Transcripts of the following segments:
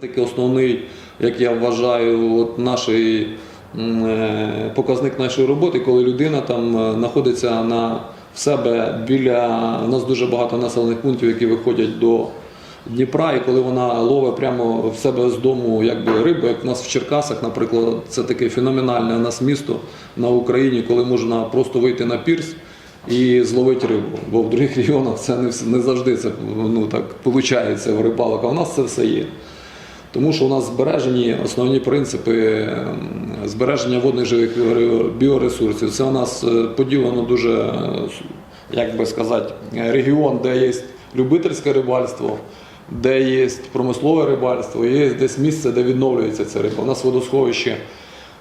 Такий основний, як я вважаю, от нашої, е, показник нашої роботи, коли людина там е, знаходиться на в себе біля у нас дуже багато населених пунктів, які виходять до Дніпра, і коли вона ловить прямо в себе з дому якби рибу, як в нас в Черкасах, наприклад, це таке феноменальне у нас місто на Україні, коли можна просто вийти на пірс і зловити рибу. Бо в других регіонах це не, не завжди це ну, так виходить в рибалок, а в нас це все є. Тому що у нас збережені основні принципи ем, збереження водних живих біоресурсів. Це у нас е, поділено дуже, е, як би сказати, регіон, де є любительське рибальство, де є промислове рибальство, є десь місце, де відновлюється ця риба. У нас водосховище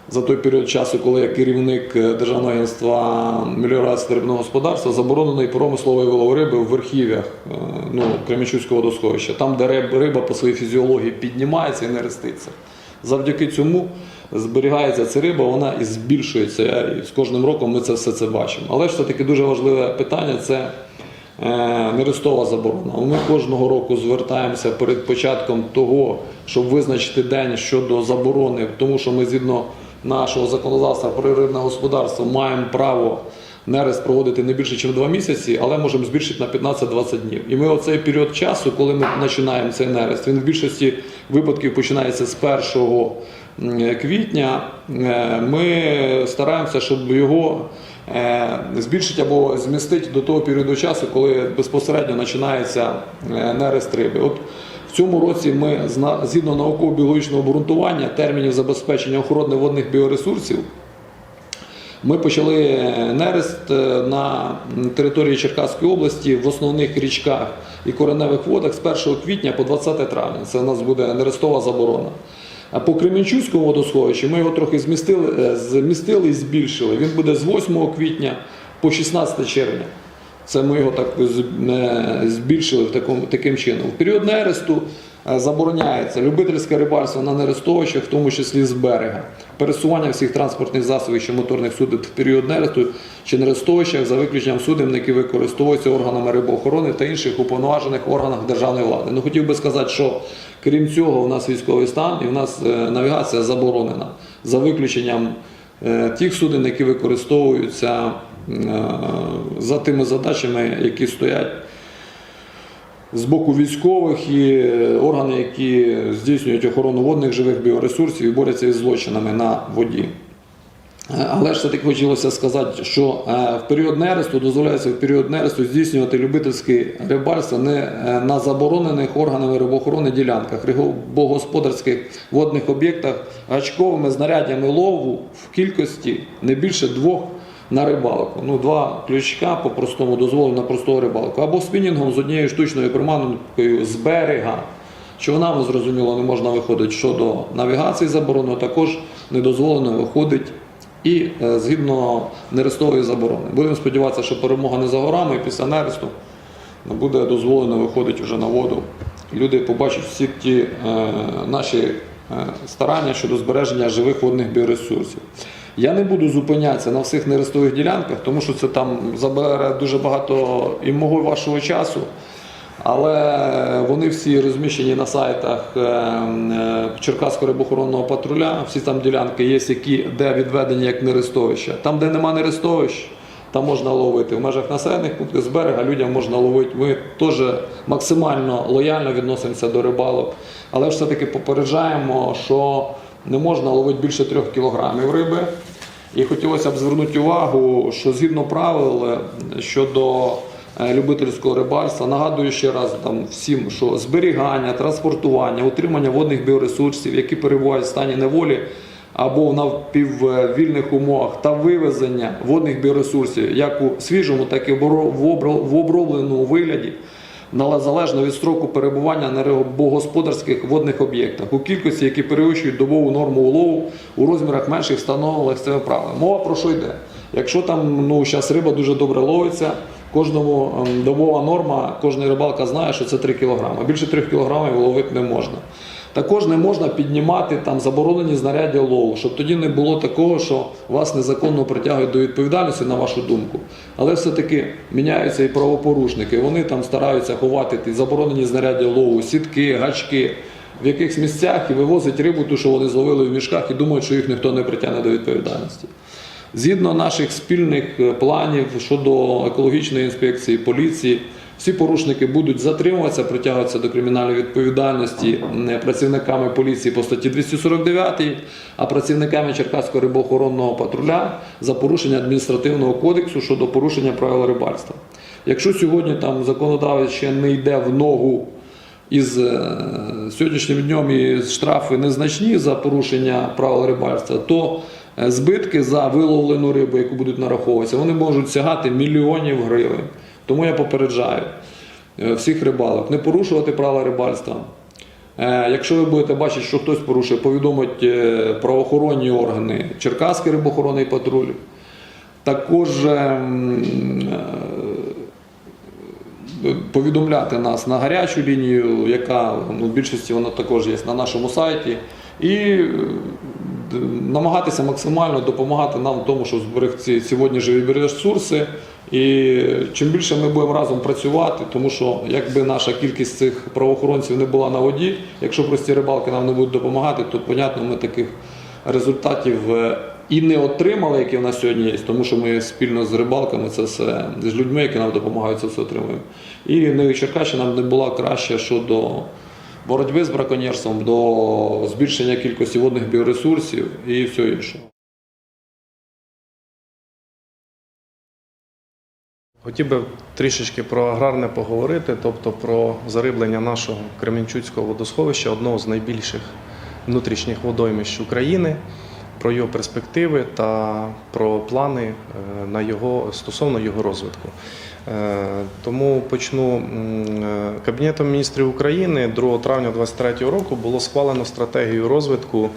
за той період часу, коли я керівник е, Державного агентства меліорації рибного господарства, заборонений промисловий вилов риби в верхів'ях е, ну, Кременчуцького водосховища, там, де риба по своїй фізіології піднімається і не реститься. Завдяки цьому зберігається ця риба, вона і збільшується. І з кожним роком ми це все це бачимо. Але ж все-таки дуже важливе питання це е, нерестова заборона. Ми кожного року звертаємося перед початком того, щоб визначити день щодо заборони, тому що ми згідно нашого законодавства про рибне господарство маємо право нерест проводити не більше, ніж 2 місяці, але можемо збільшити на 15-20 днів. І ми оцей період часу, коли ми починаємо цей нерест, він в більшості випадків починається з 1 квітня. Е, Ми стараємося, щоб його е, збільшити або змістити до того періоду часу, коли безпосередньо починається е, нерест риби. Цьому році ми згідно науково-біологічного обґрунтування термінів забезпечення охорони водних біоресурсів. Ми почали е, нерест е, на території Черкаської області в основних річках і кореневих водах з 1 квітня по 20 травня. Це у нас буде нерестова заборона. А по Кременчуцькому водосховищу ми його трохи змістили, е, змістили і збільшили. Він буде з 8 квітня по 16 червня. Це ми його так збільшили в такому, таким чином. В період нересту е, забороняється любительське рибальство на нерестовищах, в тому числі з берега, пересування всіх транспортних засобів чи моторних суден в період нересту чи нерестовищах за виключенням суден, які використовуються органами рибоохорони та інших уповноважених органах державної влади. Ну хотів би сказати, що крім цього, у нас військовий стан і у нас е, навігація заборонена за виключенням е, тих суден, які використовуються за тими задачами, які стоять з боку військових і е, органи, які здійснюють охорону водних живих біоресурсів і борються із злочинами на воді. Е, Але ж все-таки хотілося сказати, що е, в період нересту дозволяється в період нересту здійснювати любительське рибальство не е, на заборонених органами рибоохорони ділянках, рибогосподарських водних об'єктах гачковими знаряддями лову в кількості не більше двох на рибалку. Ну, два ключка по простому дозволу на просту рибалку. Або спінінгом з однією штучною приманкою з берега. Човнами, зрозуміло, не можна виходити щодо навігації заборонено, також не дозволено виходить і е, згідно нерестової заборони. Будемо сподіватися, що перемога не за горами і після нересту буде дозволено виходити вже на воду. Люди побачать всі ті е, наші е, старання щодо збереження живих водних біоресурсів. Я не буду зупинятися на всіх нерестових ділянках, тому що це там забере дуже багато і мого і вашого часу. Але вони всі розміщені на сайтах е, е, Черкаського рибохоронного патруля. Всі там ділянки є, які де відведені як нерестовища. Там, де нема нерестовищ, там можна ловити. В межах населених пунктів з берега людям можна ловити. Ми теж максимально лояльно відносимося до рибалок, але все-таки попереджаємо, що не можна ловити більше трьох кілограмів риби. І хотілося б звернути увагу, що згідно правил е, щодо е, любительського рибальства, нагадую ще раз там всім, що зберігання, транспортування, утримання водних біоресурсів, які перебувають в стані неволі або в напіввільних умовах, та вивезення водних біоресурсів як у свіжому, так і в обро- в обро- в обробленому вигляді залежно від строку перебування на рибогосподарських водних об'єктах у кількості, які перевищують добову норму улову у розмірах менших встановлених цими правилами. Мова про що йде? Якщо там ну, зараз риба дуже добре ловиться, кожному ем, добова норма, кожна рибалка знає, що це 3 кг. Більше 3 кг ловити не можна. Також не можна піднімати там заборонені знаряддя лову, щоб тоді не було такого, що вас незаконно притягують до відповідальності, на вашу думку. Але все-таки міняються і правопорушники. Вони там стараються ховати ті заборонені знаряддя лову, сітки, гачки, в якихось місцях і вивозить рибу, ту, що вони зловили в мішках, і думають, що їх ніхто не притягне до відповідальності. Згідно наших спільних е, планів щодо екологічної інспекції, поліції, всі порушники будуть затримуватися, притягуватися до кримінальної відповідальності працівниками поліції по статті 249, а працівниками Черкаського рибоохоронного патруля за порушення адміністративного кодексу щодо порушення правил рибальства. Якщо сьогодні там законодавець ще не йде в ногу із е, сьогоднішнім днем і штрафи незначні за порушення правил рибальства, то е, збитки за виловлену рибу, яку будуть нараховуватися, вони можуть сягати мільйонів гривень. Тому я попереджаю е, всіх рибалок не порушувати правила рибальства. Е, Якщо ви будете бачити, що хтось порушує, повідомить е, правоохоронні органи, Черкаський рибоохоронний патруль. Також повідомляти нас на гарячу лінію, яка ну, в більшості вона також є на нашому сайті, і намагатися максимально допомагати нам в тому, щоб зберегти сьогодні живі ресурси. І чим більше ми будемо разом працювати, тому що якби наша кількість цих правоохоронців не була на воді, якщо прості рибалки нам не будуть допомагати, то понятно, ми таких результатів е, і не отримали, які в нас сьогодні є, тому що ми спільно з рибалками це все з людьми, які нам допомагають, це все отримуємо. І не Черкащина не була краща щодо боротьби з браконьєрством, до збільшення кількості водних біоресурсів і все інше. Хотів би трішечки про аграрне поговорити, тобто про зариблення нашого Кременчуцького водосховища, одного з найбільших внутрішніх водоймищ України, про його перспективи та про плани е, на його, стосовно його розвитку. Е, Тому почну е, Кабінетом міністрів України 2 травня 2023 року було схвалено стратегію розвитку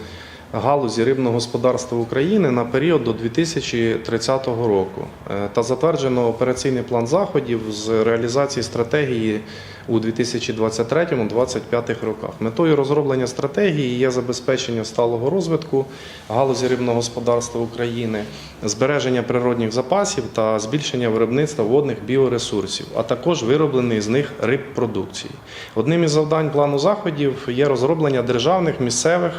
галузі рибного господарства України на період до 2030 року Е, та затверджено операційний план заходів з реалізації стратегії у 2023-2025 роках. Метою розроблення стратегії є забезпечення сталого розвитку галузі рибного господарства України, збереження природних запасів та збільшення виробництва водних біоресурсів, а також вироблений з них рибпродукції. Одним із завдань плану заходів є розроблення державних місцевих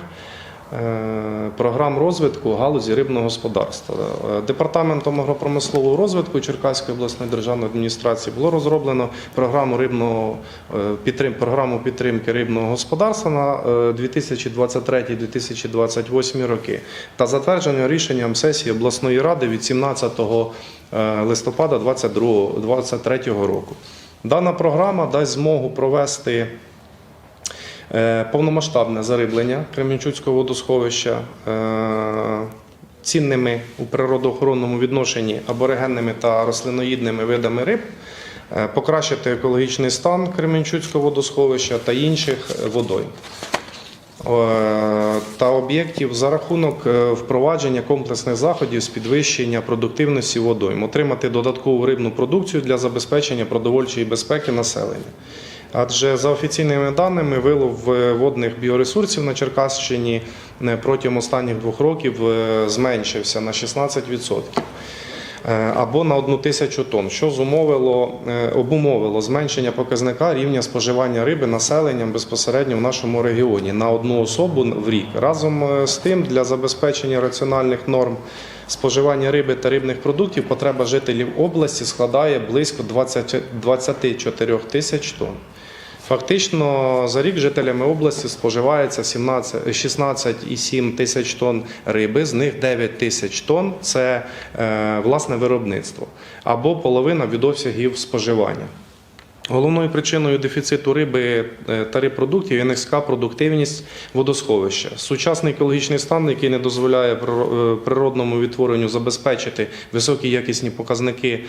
програм розвитку галузі рибного господарства. Е, Департаментом агропромислового розвитку Черкаської обласної державної адміністрації було розроблено програму рибного е, підтрим, програму підтримки рибного господарства на е, 2023-2028 роки та затверджено рішенням сесії обласної ради від 17 е, листопада 2023 року. Дана програма дасть змогу провести Е, Повномасштабне зариблення Кременчуцького водосховища е, цінними у природоохоронному відношенні аборигенними та рослиноїдними видами риб, е, покращити екологічний стан Кременчуцького водосховища та інших е, водойм е, та об'єктів за рахунок е, впровадження комплексних заходів з підвищення продуктивності водойм, отримати додаткову рибну продукцію для забезпечення продовольчої безпеки населення. Адже за офіційними даними, вилов е, водних біоресурсів на Черкащині е, протягом останніх двох років е, зменшився на 16%. Е, Або на одну тисячу тонн, що зумовило, обумовило зменшення показника рівня споживання риби населенням безпосередньо в нашому регіоні на одну особу в рік. Разом з тим, для забезпечення раціональних норм споживання риби та рибних продуктів потреба жителів області складає близько 20 24 тисяч тонн. Фактично за рік жителями області споживається 17 16,7 тисяч тонн риби, з них 9 тисяч тонн це е, власне виробництво або половина від обсягів споживання. Головною причиною дефіциту риби е, та рибпродуктів є низька продуктивність водосховища. Сучасний екологічний стан, який не дозволяє е, природному відтворенню забезпечити високі якісні показники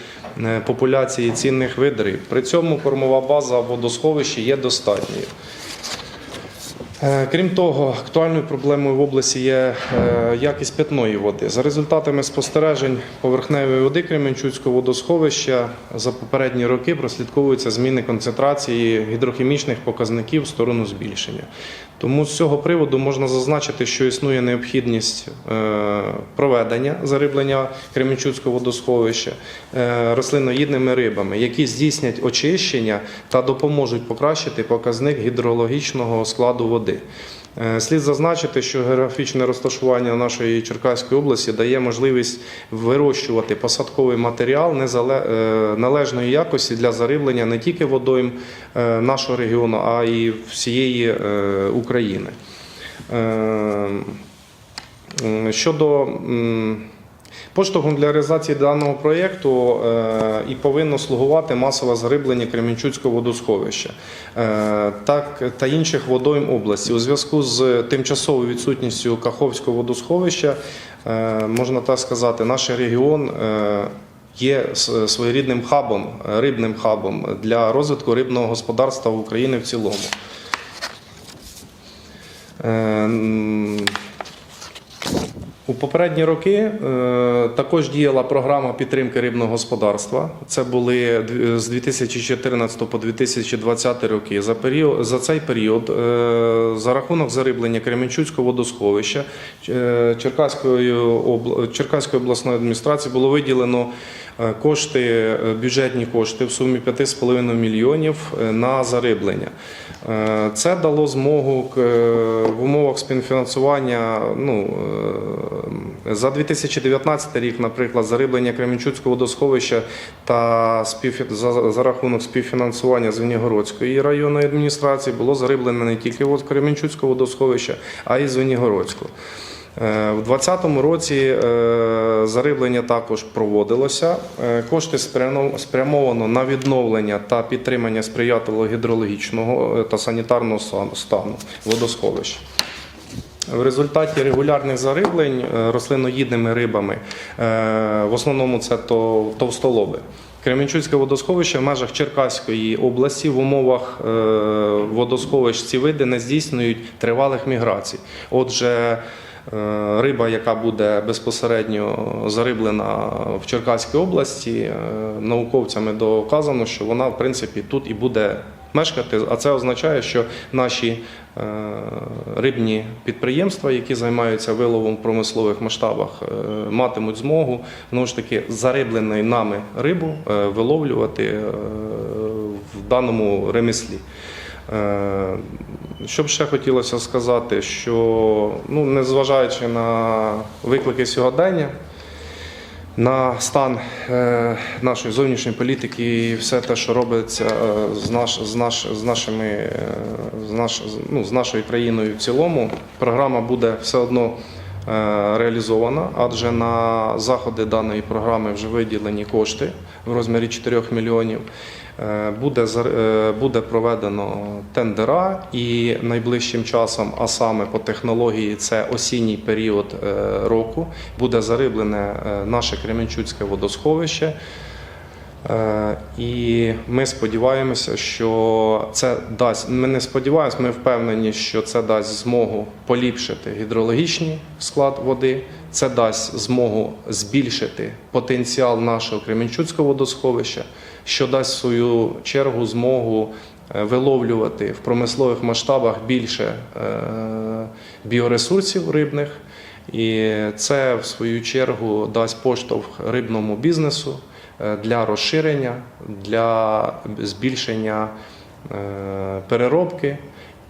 е, популяції цінних видів. риб. При цьому кормова база водосховища є достатньою. Е, Крім того, актуальною проблемою в області є е, якість питної води. За результатами спостережень поверхневої води Кременчуцького водосховища за попередні роки прослідковуються зміни концентрації гідрохімічних показників в сторону збільшення. Тому з цього приводу можна зазначити, що існує необхідність е, проведення зариблення Кременчуцького водосховища рослиноїдними рибами, які здійснять очищення та допоможуть покращити показник гідрологічного складу води. Води. Е, Слід зазначити, що географічне розташування нашої Черкаської області дає можливість вирощувати посадковий матеріал е, належної якості для зариблення не тільки водойм е, нашого регіону, а й всієї України. Щодо поштовхом для реалізації даного проєкту е, і повинно слугувати масове зариблення Кременчуцького водосховища е, так, та інших водойм області. У зв'язку з тимчасовою відсутністю Каховського водосховища, е, можна так сказати, наш регіон. Є своєрідним хабом, рибним хабом для розвитку рибного господарства в Україні в цілому. У попередні роки е, також діяла програма підтримки рибного господарства. Це були з 2014 по 2020 роки. За період за цей період е, за рахунок зариблення Кременчуцького водосховища е, Черкаської Черкаської обласної адміністрації було виділено кошти, бюджетні кошти в сумі 5,5 мільйонів на зариблення. Це дало змогу в умовах співфінансування. Ну, за 2019 рік, наприклад, зариблення Кременчуцького водосховища та співфі- за, рахунок співфінансування Звенігородської районної адміністрації було зариблено не тільки Кременчуцького водосховища, а й Звенігородського. Е, В 2020 році е, зариблення також проводилося. Е, Кошти спрямовано на відновлення та підтримання сприятливого гідрологічного е, та санітарного стану водосховища. В результаті регулярних зариблень е, рослиноїдними рибами, е, в основному це то- товстолоби. Кременчуцьке водосховище в межах Черкаської області в умовах е, водосховищ ці види не здійснюють тривалих міграцій. Отже, риба, яка буде безпосередньо зариблена в Черкаській області, науковцями доказано, що вона в принципі тут і буде мешкати. А це означає, що наші е, рибні підприємства, які займаються виловом в промислових масштабах, е, матимуть змогу знову ж таки зарибленої нами рибу е, виловлювати в даному ремеслі. Що б ще хотілося сказати, що ну, незважаючи на виклики сьогодення, на стан е, нашої зовнішньої політики і все те, що робиться е, з, наш, з, наш, з, нашими, е, з, наш, ну, з нашою країною в цілому, програма буде все одно реалізована, адже на заходи даної програми вже виділені кошти в розмірі 4 мільйонів. Е, Буде, е, буде проведено тендера і найближчим часом, а саме по технології, це осінній період е, року, буде зариблене наше Кременчуцьке водосховище. І ми сподіваємося, що це дасть. Ми не сподіваємося, ми впевнені, що це дасть змогу поліпшити гідрологічний склад води. Це дасть змогу збільшити потенціал нашого Кременчуцького водосховища, що дасть в свою чергу змогу е, виловлювати в промислових масштабах більше е, біоресурсів рибних. І це в свою чергу дасть поштовх рибному бізнесу е, для розширення, для збільшення переробки.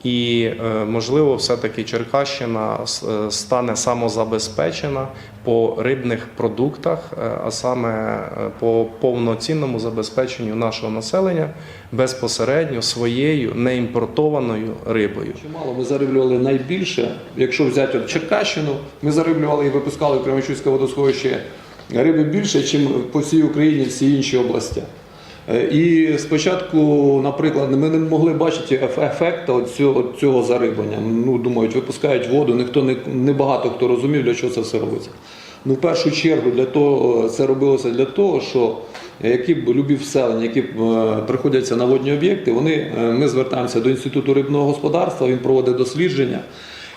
І, е, можливо, все-таки Черкащина е, стане самозабезпечена по рибних продуктах, е, а саме по повноцінному забезпеченню нашого населення безпосередньо своєю неімпортованою рибою. Чимало ми зариблювали найбільше. Якщо взяти Черкащину, ми зариблювали і випускали в Кременчуцьке водосховище риби більше, ніж по всій Україні всі інші області. Е, І спочатку, наприклад, ми не могли бачити еф- ефекту цього, цього зариблення. Ну, думають, випускають воду, ніхто не, не багато хто розумів, для чого це все робиться. Ну, в першу чергу, для того це робилося для того, що які б любі вселення, які б, е, приходяться на водні об'єкти, вони, е, ми звертаємося до Інституту рибного господарства, він проводить дослідження.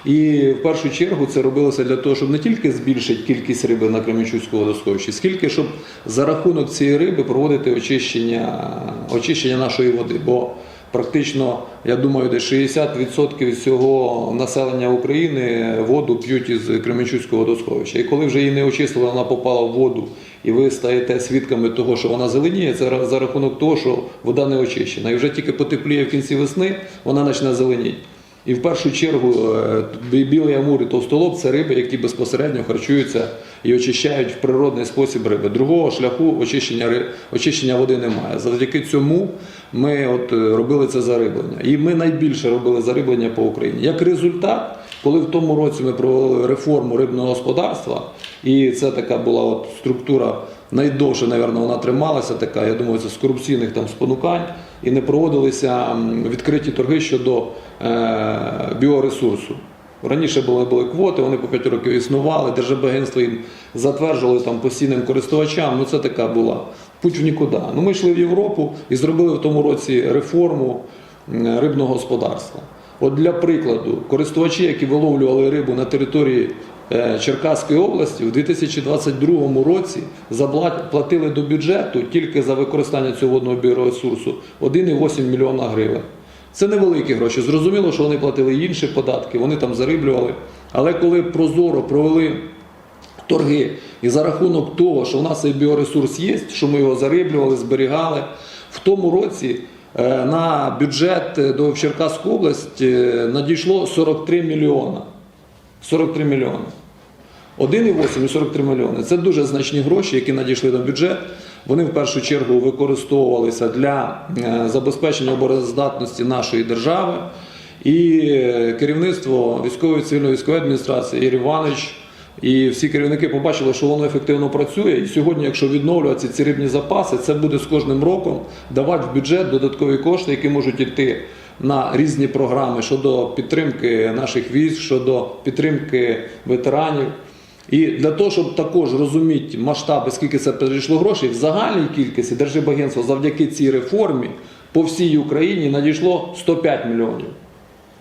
І в першу чергу це робилося для того, щоб не тільки збільшити кількість риби на Кременчуцькому водосховищі, скільки щоб за рахунок цієї риби проводити очищення, очищення нашої води. Бо практично, я думаю, десь 60% всього населення України воду п'ють із Кременчуцького водосховища. І коли вже її не очистили, вона попала в воду, і ви стаєте свідками того, що вона зеленіє, це за рахунок того, що вода не очищена. І вже тільки потепліє в кінці весни, вона почне зеленіти. І в першу чергу е, білий амур і товстолоб це риби, які безпосередньо харчуються і очищають в природний спосіб риби. Другого шляху очищення, очищення води немає. Завдяки цьому ми от е, робили це зариблення. І ми найбільше робили зариблення по Україні. Як результат, коли в тому році ми провели реформу рибного господарства, і це така була от структура найдовше, напевно, вона трималася така, я думаю, це з корупційних там спонукань, і не проводилися відкриті торги щодо е, біоресурсу. Раніше були, були квоти, вони по 5 років існували, Держбагентство їм затверджували там постійним користувачам. Ну це така була путь в нікуди. Ну ми йшли в Європу і зробили в тому році реформу рибного господарства. От для прикладу, користувачі, які виловлювали рибу на території Черкаської області, у 2022 році забла- платили до бюджету тільки за використання цього водного біоресурсу 1,8 мільйона гривень. Це невеликі гроші. Зрозуміло, що вони платили інші податки, вони там зариблювали. Але коли прозоро провели торги, і за рахунок того, що в нас цей біоресурс є, що ми його зариблювали, зберігали, в тому році е, на бюджет е, до область е, надійшло 43 мільйона. 43 мільйони. 1,8 і 43 мільйони. Це дуже значні гроші, які надійшли на бюджет. Вони в першу чергу використовувалися для е, забезпечення обороноздатності нашої держави. І е, керівництво військової цивільної військової адміністрації Ігор Іванович і всі керівники побачили, що воно ефективно працює. І сьогодні, якщо відновлювати ці рибні запаси, це буде з кожним роком давати в бюджет додаткові кошти, які можуть йти на різні програми щодо підтримки наших військ, щодо підтримки ветеранів. І для того, щоб також розуміти масштаби, скільки це перейшло грошей, в загальній кількості Держибагентство завдяки цій реформі по всій Україні надійшло 105 мільйонів.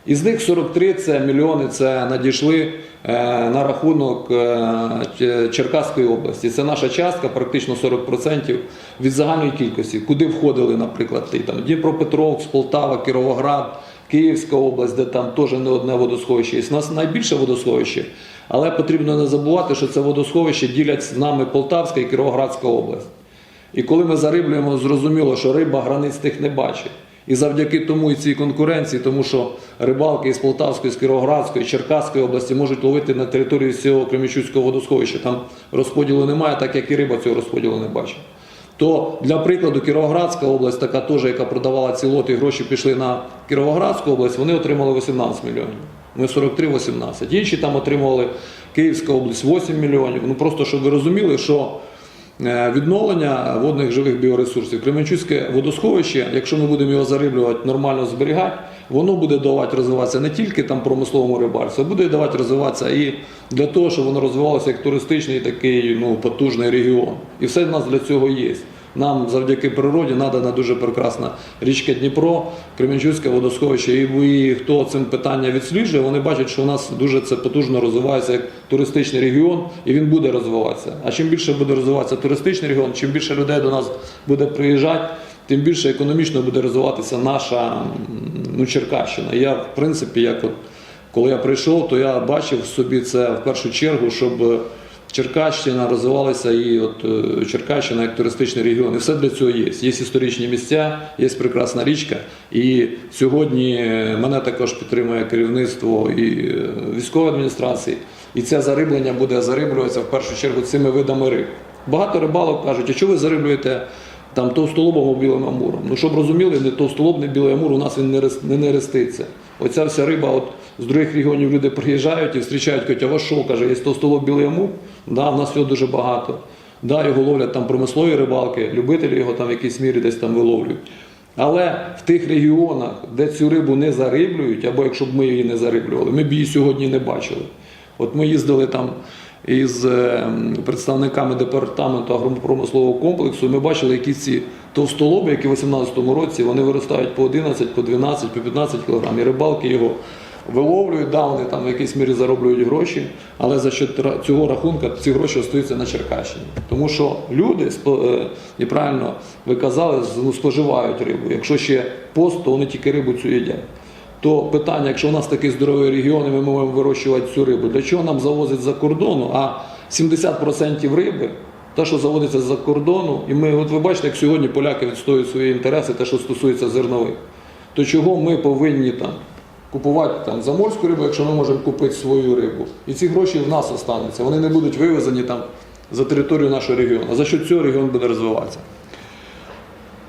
Із них 43 це мільйони це надійшли е, на рахунок е, Черкаської області. Це наша частка, практично 40% від загальної кількості, куди входили, наприклад, і там Дніпропетровськ, Полтава, Кіровоград, Київська область, де там теж не одне водосховище. є. У нас найбільше водосховище, але потрібно не забувати, що це водосховище ділять з нами Полтавська і Кіровоградська область. І коли ми зариблюємо, зрозуміло, що риба границь тих не бачить. І завдяки тому і цій конкуренції, тому що рибалки із Полтавської, з Кіровоградської, Черкаської області можуть ловити на території всього Кремічуцького водосховища. Там розподілу немає, так як і риба цього розподілу не бачить. То для прикладу Кіровоградська область, така теж, яка продавала ці лоти, гроші пішли на Кіровоградську область, вони отримали 18 мільйонів. Ми 43-18. Інші там отримували Київська область 8 мільйонів. Ну просто щоб ви розуміли, що Е, Відновлення водних живих біоресурсів. Кременчуцьке водосховище, якщо ми будемо його зариблювати, нормально зберігати, воно буде давати розвиватися не тільки там промисловому рибальству, а буде давати розвиватися і для того, щоб воно розвивалося як туристичний такий ну, потужний регіон. І все в нас для цього є. Нам завдяки природі надана дуже прекрасна річка Дніпро, Кременчуцьке водосховище. І, хто цим питання відсліджує, вони бачать, що у нас дуже це потужно розвивається як туристичний регіон, і він буде розвиватися. А чим більше буде розвиватися туристичний регіон, чим більше людей до нас буде приїжджати, тим більше економічно буде розвиватися наша ну, Черкащина. Я, в принципі, як от коли я прийшов, то я бачив собі це в першу чергу, щоб Черкащина розвивалася і от е, Черкащина як туристичний регіон. І все для цього є. Є історичні місця, є прекрасна річка. І сьогодні е, мене також підтримує керівництво і е, військової адміністрації. І це зариблення буде зариблюватися в першу чергу цими видами риб. Багато рибалок кажуть, а чого ви зариблюєте там товстолобом або білим амуром? Ну щоб розуміли, не товстолоб, не білий амур у нас він не не нереститься. Оця вся риба, от з других регіонів люди приїжджають і зустрічають, кажуть, а що, каже, є товстолоб білий амур? Да, в нас його дуже багато. Да, його ловлять там промислові рибалки, любителі його там в якійсь мірі десь там виловлюють. Але в тих регіонах, де цю рибу не зариблюють, або якщо б ми її не зариблювали, ми б її сьогодні не бачили. От ми їздили там із е, представниками департаменту агропромислового комплексу, ми бачили, які ці товстолоби, які в 2018 році вони виростають по 11, по 12, по 15 кг. І рибалки його виловлюють, да, вони там в якійсь мірі зароблюють гроші, але за що цього рахунка ці гроші остаються на Черкащині. Тому що люди, е, і правильно ви казали, ну, споживають рибу. Якщо ще пост, то вони тільки рибу цю їдять. То питання, якщо у нас такий здоровий регіон, і ми можемо вирощувати цю рибу, для чого нам завозять за кордону? А 70% риби, те, що заводиться з-за кордону, і ми, от ви бачите, як сьогодні поляки відстоюють свої інтереси, те, що стосується зернових, то чого ми повинні там купувати там заморську рибу, якщо ми можемо купити свою рибу. І ці гроші в нас остануться. Вони не будуть вивезені там за територію нашого регіону. А за що цього регіон буде розвиватися?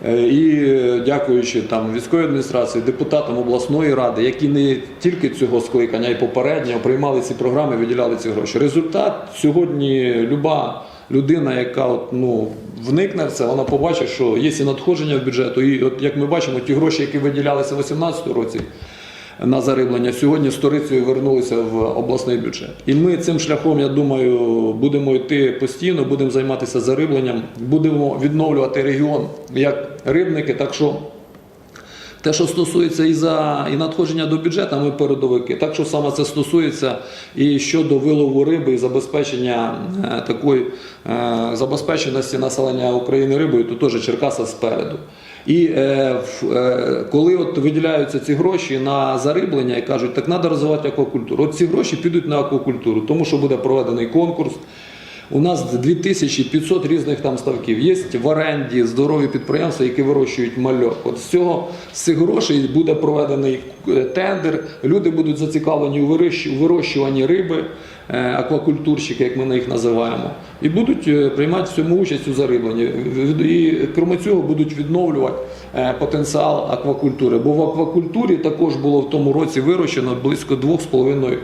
Е, І е, дякуючи там військовій адміністрації, депутатам обласної ради, які не тільки цього скликання, а й попереднього приймали ці програми, виділяли ці гроші. Результат сьогодні люба людина, яка от, ну, вникне в це, вона побачить, що є і надходження в бюджету. І от як ми бачимо, ті гроші, які виділялися в 2018 році. На зариблення сьогодні сторицею вернулися в обласний бюджет. І ми цим шляхом, я думаю, будемо йти постійно, будемо займатися зарибленням, будемо відновлювати регіон як рибники. Так що те, що стосується і за і надходження до бюджету, ми передовики. Так що саме це стосується і щодо вилову риби і забезпечення е, такої е, забезпеченості населення України рибою, то теж Черкаса спереду. І е, е, коли от виділяються ці гроші на зариблення і кажуть, так треба розвивати аквакультуру. От ці гроші підуть на аквакультуру, тому що буде проведений конкурс. У нас 2500 різних там ставків. Є в оренді здорові підприємства, які вирощують мальок. От з цього з цих грошей буде проведений е, тендер. Люди будуть зацікавлені у вирощ- вирощуванні риби, аквакультурщики, як ми на їх називаємо, і будуть е, приймати в цьому участь у зарибленні. І крім цього будуть відновлювати е, потенціал аквакультури. Бо в аквакультурі також було в тому році вирощено близько 2,5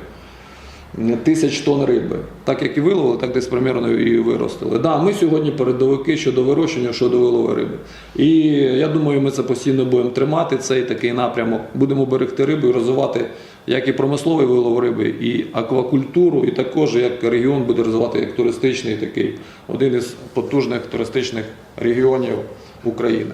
тисяч тонн риби. Так як і виловили, так десь примерно і виростили. Да, ми сьогодні передовики щодо вирощення, щодо вилову риби. І я думаю, ми це постійно будемо тримати, цей такий напрямок. Будемо берегти рибу і розвивати як і промисловий вилов риби, і аквакультуру, і також як регіон буде розвивати як туристичний такий, один із потужних туристичних регіонів України.